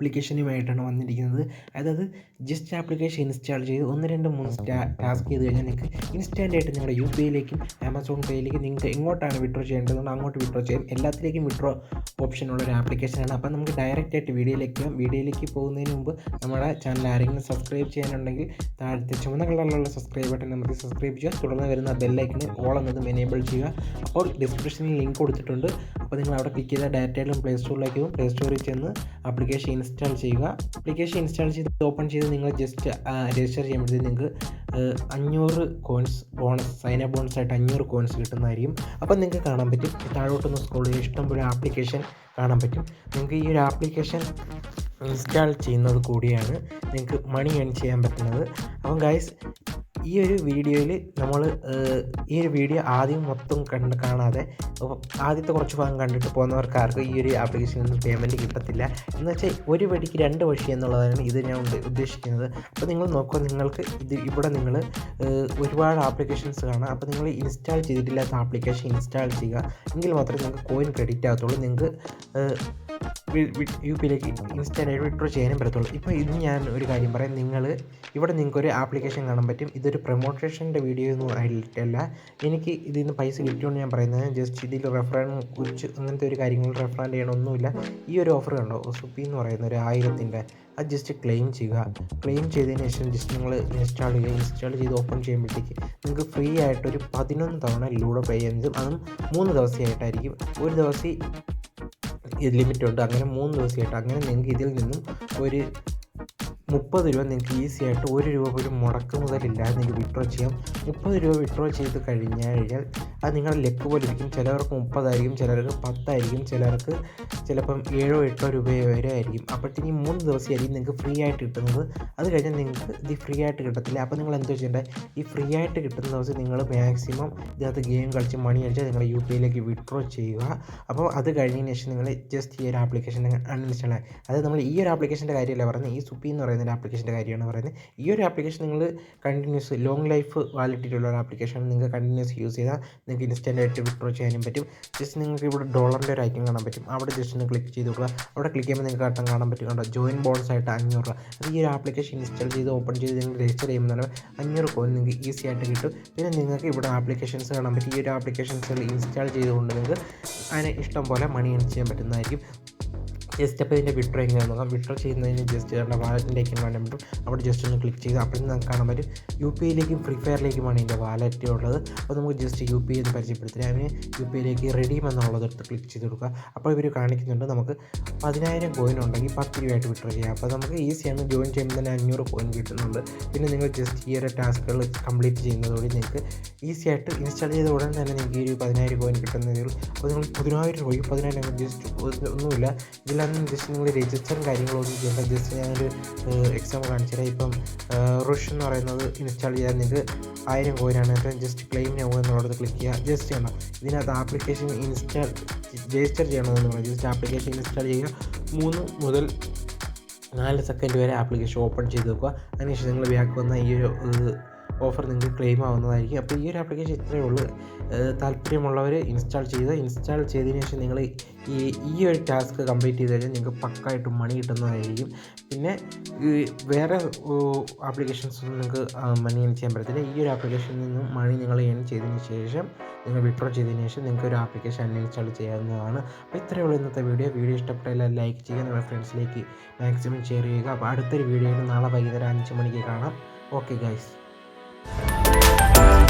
ആപ്ലിക്കേഷനുമായിട്ടാണ് വന്നിരിക്കുന്നത്. അതായത് just application install ചെയ്ത് ഒന്ന് രണ്ട് മൂന്ന് ടാസ്ക് ചെയ്ത് കഴിഞ്ഞാൽ നിങ്ങൾക്ക് ഇൻസ്റ്റാന്റ് ആയിട്ട് നിങ്ങളുടെ യു പി ഐയിലേക്കും ആമസോൺ പേയിലേക്കും നിങ്ങൾക്ക് എങ്ങോട്ടാണ് വിഡ്രോ ചെയ്യേണ്ടതുകൊണ്ട് അങ്ങോട്ട് വിഡ്രോ ചെയ്യാം എല്ലാത്തിലേക്കും വിഡ്രോ ഓപ്ഷനുള്ള ഒരു ആപ്ലിക്കേഷനാണ് അപ്പോൾ നമുക്ക് ഡയറക്റ്റ് ആയിട്ട് വീഡിയോയിലേക്ക് പോകാം. വീഡിയോയിലേക്ക് പോകുന്നതിന് മുമ്പ് നമ്മുടെ ചാനൽ ആരെങ്കിലും സബ്സ്ക്രൈബ് ചെയ്യാനുണ്ടെങ്കിൽ താഴത്തെ ചുവന്ന കളറിലുള്ള സബ്സ്ക്രൈബ് ബട്ടൺ നമുക്ക് സബ്സ്ക്രൈബ് ചെയ്യുക. തുടർന്ന് വരുന്ന ബെല്ലൈക്കിന് ഓൾ എന്നതും എനേബിൾ ചെയ്യുക. അപ്പോൾ ഡിസ്ക്രിപ്ഷനിൽ ലിങ്ക് കൊടുത്തിട്ടുണ്ട്. അപ്പോൾ നിങ്ങൾ അവിടെ ക്ലിക്ക് ചെയ്താൽ ഡയറക്റ്റായിട്ടും പ്ലേ സ്റ്റോറിലേക്ക് പ്ലേ സ്റ്റോറിൽ ചെന്ന് ആപ്ലിക്കേഷൻ ഇൻസ്റ്റാൾ ചെയ്യുക. അപ്ലിക്കേഷൻ ഇൻസ്റ്റാൾ ചെയ്ത് ഓപ്പൺ ചെയ്ത് നിങ്ങൾ ജസ്റ്റ് രജിസ്റ്റർ ചെയ്യുമ്പോഴത്തേക്ക് നിങ്ങൾക്ക് അഞ്ഞൂറ് കോയിൻസ് ബോണസ് അപ്പ് ബോണസ് ആയിട്ട് അഞ്ഞൂറ് കോയിൻസ് കിട്ടുന്നതായിരിക്കും. അപ്പം നിങ്ങൾക്ക് കാണാൻ പറ്റും. താഴോട്ടൊന്ന് സ്ക്രോൾ സ്കൂളിൽ ഇഷ്ടംപോലെ ആപ്ലിക്കേഷൻ കാണാൻ പറ്റും. നിങ്ങൾക്ക് ഈ ഒരു ആപ്ലിക്കേഷൻ ഇൻസ്റ്റാൾ ചെയ്യുന്നത് കൂടിയാണ് നിങ്ങൾക്ക് മണി ഏൺ ചെയ്യാൻ പറ്റുന്നത്. അപ്പം ഗൈസ് ഈ ഒരു വീഡിയോയിൽ നമ്മൾ ഈ ഒരു വീഡിയോ ആദ്യം മൊത്തം കണ്ട് കാണാതെ ആദ്യത്തെ കുറച്ച് ഭാഗം കണ്ടിട്ട് പോകുന്നവർക്ക് ആർക്കും ഈ ഒരു ആപ്ലിക്കേഷനിൽ നിന്ന് പേയ്മെന്റ് കിട്ടത്തില്ല. എന്ന് വെച്ചാൽ ഒരു വഴിക്ക് രണ്ട് വഴി എന്നുള്ളതാണ് ഇത് ഞാൻ ഉദ്ദേശിക്കുന്നത്. അപ്പോൾ നിങ്ങൾ നോക്കുക നിങ്ങൾക്ക് ഇത് ഇവിടെ നിങ്ങൾ ഒരുപാട് ആപ്ലിക്കേഷൻസ് കാണാം. അപ്പോൾ നിങ്ങൾ ഇൻസ്റ്റാൾ ചെയ്തിട്ടില്ലാത്ത ആപ്ലിക്കേഷൻ ഇൻസ്റ്റാൾ ചെയ്യുക. എങ്കിൽ മാത്രമേ നിങ്ങൾക്ക് കോയിൻ ക്രെഡിറ്റ് ആകത്തുള്ളൂ. നിങ്ങൾക്ക് യു പിയിലേക്ക് ഇൻസ്റ്റന്റായിട്ട് വിഡ്രോ ചെയ്യാനും പറ്റത്തുള്ളൂ. ഇപ്പോൾ ഇത് ഞാൻ ഒരു കാര്യം പറയാം. നിങ്ങൾ ഇവിടെ നിങ്ങൾക്ക് ഒരു ആപ്ലിക്കേഷൻ കാണാൻ പറ്റും. ഇതൊരു പ്രൊമോട്ടേഷന്റെ വീഡിയോ ഒന്നും ആയിട്ടല്ല. എനിക്ക് ഇതിൽ നിന്ന് പൈസ കിട്ടിയോണ്ട് ഞാൻ പറയുന്നത് ജസ്റ്റ് ഇതിൽ റെഫറൻ കുറിച്ച് അങ്ങനത്തെ ഒരു കാര്യങ്ങൾ റെഫറൻ ചെയ്യണമൊന്നുമില്ല. ഈ ഒരു ഓഫർ കണ്ടോ? സുപ്പി എന്ന് പറയുന്ന ഒരു ആയിരത്തിന്റെ. അത് ജസ്റ്റ് ക്ലെയിം ചെയ്യുക. ക്ലെയിം ചെയ്തതിന് ശേഷം ജസ്റ്റ് നിങ്ങൾ ഇൻസ്റ്റാൾ ചെയ്യുക. ഇൻസ്റ്റാൾ ചെയ്ത് ഓപ്പൺ ചെയ്യുമ്പോഴത്തേക്ക് നിങ്ങൾക്ക് ഫ്രീ ആയിട്ടൊരു പതിനൊന്ന് തവണ ലൂഡോ പേ ചെയ്യുന്നതും അതും മൂന്ന് ദിവസമായിട്ടായിരിക്കും. ഒരു ദിവസം ലിമിറ്റ് ഉണ്ട് അങ്ങനെ മൂന്ന് ദിവസമായിട്ട്. അങ്ങനെ നിങ്ങൾക്ക് ഇതിൽ നിന്നും ഒരു മുപ്പത് രൂപ നിങ്ങൾക്ക് ഈസി ആയിട്ട് ഒരു രൂപ പോലും മുടക്ക് മുതലില്ലാതെ നിങ്ങൾക്ക് വിഡ്രോ ചെയ്യാം. മുപ്പത് രൂപ വിഡ്രോ ചെയ്ത് കഴിഞ്ഞു കഴിഞ്ഞാൽ അത് നിങ്ങളുടെ ലെക്ക് പോലെ ഇരിക്കും. ചിലവർക്ക് മുപ്പതായിരിക്കും ചിലർക്ക് പത്തായിരിക്കും ചിലർക്ക് ചിലപ്പം ഏഴോ എട്ടോ രൂപയോ വരെ ആയിരിക്കും. അപ്പോഴത്തേക്കും മൂന്ന് ദിവസമായിരിക്കും നിങ്ങൾക്ക് ഫ്രീ ആയിട്ട് കിട്ടുന്നത്. അത് കഴിഞ്ഞാൽ നിങ്ങൾക്ക് ഇത് ഫ്രീ ആയിട്ട് കിട്ടത്തില്ല. അപ്പോൾ നിങ്ങൾ എന്താ ചെയ്യേണ്ടത്? ഈ ഫ്രീ ആയിട്ട് കിട്ടുന്ന ദിവസം നിങ്ങൾ മാക്സിമം ഇതിനകത്ത് ഗെയിം കളിച്ച് മണി കളിച്ച് നിങ്ങൾ യു പി ഐയിലേക്ക് വിഡ്രോ ചെയ്യുക. അപ്പോൾ അത് കഴിഞ്ഞതിന് ശേഷം നിങ്ങൾ ജസ്റ്റ് ഈ ഒരു ആപ്ലിക്കേഷൻ അൺഇൻസ്റ്റാൾ അതായത് നമ്മൾ ഈ ഒരു ആപ്ലിക്കേഷന്റെ കാര്യമല്ല പറഞ്ഞത്. ഈ സുപ്പി എന്ന് പറയുന്ന ഒരു ആപ്ലിക്കേഷന്റെ കാര്യമാണ് പറയുന്നത്. ഈ ഒരു ആപ്ലിക്കേഷൻ നിങ്ങൾ കണ്ടിന്യൂസ് ലോങ് ലൈഫ് വാലിഡിറ്റി ഉള്ള ഒരു ആപ്ലിക്കേഷൻ നിങ്ങൾക്ക് കണ്ടിന്യൂസ് യൂസ് ചെയ്താൽ നിങ്ങൾക്ക് ഇൻസ്റ്റന്റ് ആയിട്ട് വിഡ്രോ ചെയ്യാനും പറ്റും. ജസ്റ്റ് നിങ്ങൾക്ക് ഇവിടെ ഡോളറിന്റെ ഒരു ഐക്കൺ കാണാൻ പറ്റും. അവിടെ ജസ്റ്റ് ഒന്ന് ക്ലിക്ക് ചെയ്ത് കൊടുക്കുക അവിടെ ക്ലിക്ക് ചെയ്യുമ്പോൾ നിങ്ങൾക്ക് അർത്ഥം കാണാൻ പറ്റും. കണ്ടോ? ജോയിൻ ബോൺസ് ആയിട്ട് അഞ്ഞൂറ് രൂപ. അത് ഈ ഒരു ആപ്ലിക്കേഷൻ ഇൻസ്റ്റാൾ ചെയ്ത് ഓപ്പൺ ചെയ്ത് നിങ്ങൾ രജിസ്റ്റർ ചെയ്യുമ്പോൾ അഞ്ഞൂറ് കോയിൻ നിങ്ങൾക്ക് ഈസി ആയിട്ട് കിട്ടും. പിന്നെ നിങ്ങൾക്ക് ഇവിടെ ആപ്ലിക്കേഷൻസ് കാണാൻ പറ്റും. ഈ ഒരു ആപ്ലിക്കേഷൻസ് ഇൻസ്റ്റാൾ ചെയ്തുകൊണ്ട് നിങ്ങൾക്ക് അതിന് ഇഷ്ടം പോലെ മണി ഏൺ ചെയ്യാൻ പറ്റുന്നതായിരിക്കും. ജസ്റ്റ് അപ്പോൾ ഇതിന്റെ വിഡ്രോ എങ്ങനെ നോക്കാം വിഡ്രോ ചെയ്യുന്നതിന് ജസ്റ്റ് നമ്മുടെ വാലറ്റിലേക്ക് പറ്റും അവിടെ ജസ്റ്റ് ഒന്ന് ക്ലിക്ക് ചെയ്ത്. അപ്പോൾ നമുക്ക് കാണാൻ പറ്റും യു പി ഐയിലേക്കും ഫ്രീ ഫയറിലേക്കുമാണ് ഇതിന്റെ വാലറ്റ് ഉള്ളത്. അപ്പോൾ നമുക്ക് ജസ്റ്റ് യു പി ഐ എന്ന് പരിചയപ്പെടുത്തി അതിന് യു പി ഐയിലേക്ക് റെഡീം എന്നുള്ളത് എടുത്ത് ക്ലിക്ക് ചെയ്ത് കൊടുക്കുക. അപ്പോൾ ഇവർ കാണിക്കുന്നുണ്ട് നമുക്ക് പതിനായിരം കോയിൻ ഉണ്ടെങ്കിൽ പത്ത് രൂപയായിട്ട് വിഡ്രോ ചെയ്യാം. അപ്പോൾ നമുക്ക് ഈസിയാണ് ജോയിൻ ചെയ്യുമ്പോൾ തന്നെ അഞ്ഞൂറ് കോയിൻ കിട്ടുന്നുണ്ട്. പിന്നെ നിങ്ങൾ ജസ്റ്റ് ഈ ഒരു ടാസ്കുകൾ കംപ്ലീറ്റ് ചെയ്യുന്നതോടെ നിങ്ങൾക്ക് ഈസി ആയിട്ട് ഇൻസ്റ്റാൾ ചെയ്ത ഉടൻ തന്നെ നിങ്ങൾക്ക് ഈ ഒരു പതിനായിരം കോയിൻ കിട്ടുന്നതേ ഉള്ളൂ. അപ്പോൾ നിങ്ങൾ പതിനായിരം രൂപ പതിനായിരം ജസ്റ്റ് ഒന്നുമില്ല. ഇതിലാണ് ജസ്റ്റ് നിങ്ങൾ രജിസ്റ്ററും കാര്യങ്ങളൊന്നും ചെയ്യേണ്ട. ജസ്റ്റ് ഞാനൊരു എക്സാമ്പിൾ കാണിച്ചു തരാം ഇപ്പം റുഷ് എന്ന് പറയുന്നത് ഇൻസ്റ്റാൾ ചെയ്യാൻ നിങ്ങൾക്ക് ആയിരം കോയിനാണ്. അപ്പം ജസ്റ്റ് ക്ലെയിം നോ എന്നുള്ളത് ക്ലിക്ക് ചെയ്യുക ജസ്റ്റ് ചെയ്യണം. ഇതിനകത്ത് ആപ്ലിക്കേഷൻ ഇൻസ്റ്റാൾ രജിസ്റ്റർ ചെയ്യണമെന്ന് പറയും ജസ്റ്റ് ആപ്ലിക്കേഷൻ ഇൻസ്റ്റാൾ ചെയ്യുക. മൂന്ന് മുതൽ നാല് സെക്കൻഡ് വരെ ആപ്ലിക്കേഷൻ ഓപ്പൺ ചെയ്ത് വെക്കുക. അതിനുശേഷം നിങ്ങൾ ബാക്ക് വന്ന ഈ ഒരു ഓഫർ നിങ്ങൾക്ക് ക്ലെയിം ആവുന്നതായിരിക്കും. അപ്പോൾ ഈ ഒരു ആപ്ലിക്കേഷൻ ഇത്രയേ ഉള്ളൂ. താല്പര്യമുള്ളവർ ഇൻസ്റ്റാൾ ചെയ്ത് ഇൻസ്റ്റാൾ ചെയ്തതിന് ശേഷം നിങ്ങൾ ഈ ഈ ഒരു ടാസ്ക് കംപ്ലീറ്റ് ചെയ്ത് കഴിഞ്ഞാൽ നിങ്ങൾക്ക് പക്കായിട്ട് മണി കിട്ടുന്നതായിരിക്കും. പിന്നെ വേറെ ആപ്ലിക്കേഷൻസ് ഒന്നും നിങ്ങൾക്ക് മണി ഏൺ ചെയ്യാൻ പറ്റത്തില്ല. ഈ ഒരു ആപ്ലിക്കേഷനിൽ നിന്നും മണി നിങ്ങൾ ഏൺ ചെയ്തതിന് ശേഷം നിങ്ങൾ വിഡ്രോ ചെയ്തതിന് ശേഷം നിങ്ങൾക്ക് ഒരു ആപ്ലിക്കേഷൻ അൺഇൻസ്റ്റാൾ ചെയ്യാവുന്നതാണ്. അപ്പോൾ ഇത്രയേ ഉള്ളൂ ഇന്നത്തെ വീഡിയോ വീഡിയോ ഇഷ്ടപ്പെട്ടാൽ ലൈക്ക് ചെയ്യുക. നിങ്ങളുടെ ഫ്രണ്ട്സിലേക്ക് മാക്സിമം ഷെയർ ചെയ്യുക. അപ്പോൾ അടുത്തൊരു വീഡിയോയിൽ നാളെ വൈകുന്നേരം അഞ്ച് മണിക്ക് കാണാം. Okay guys Bye.